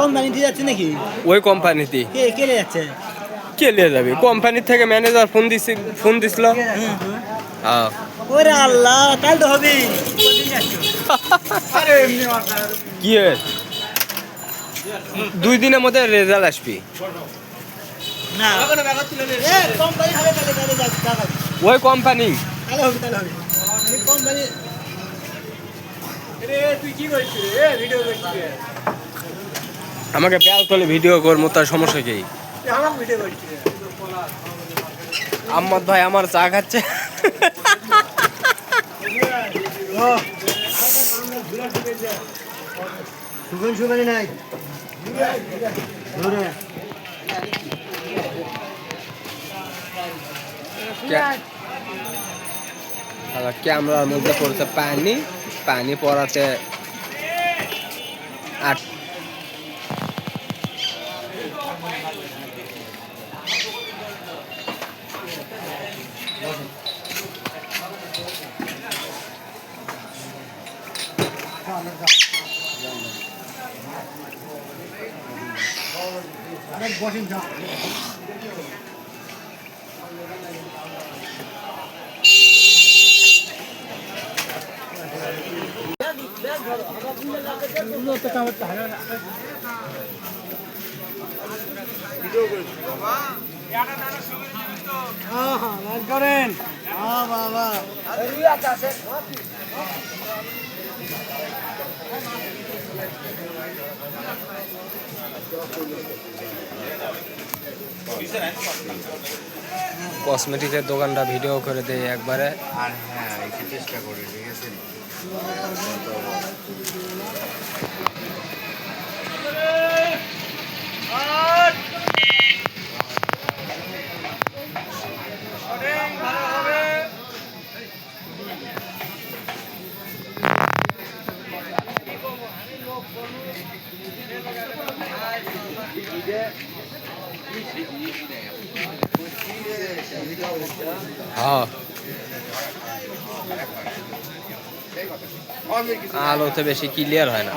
Company দিয়ে যাচ্ছে নাকি? ওই কোম্পানিতে। কে কে নিয়ে যাচ্ছে? কে নিয়ে যাবে? কোম্পানির থেকে ম্যানেজার ফোন দিছি ফোন দিছিল। হ্যাঁ। ওরে আল্লাহ কাল তো হবে কি দুই দিনের মধ্যে রেজাল্ট আসবি। কোম্পানি ওই কোম্পানি। হবে কালে হবে? এই কোম্পানি আমাকে বেল তোলে ভিডিও করব, তার সমস্যা কি? আম্মদ ভাই আমার চা খাচ্ছে। ক্যামেরার মধ্যে পড়ছে পানি পানি পড়াতে আট বসেন যা। করেন। হ্যাঁ বাবা। কসমেটিকের দোকানটা ভিডিও করে দেয় একবারে। আর হ্যাঁ একটু চেষ্টা করি ঠিক আছে? আলোতে বেশি ক্লিয়ার হয় না।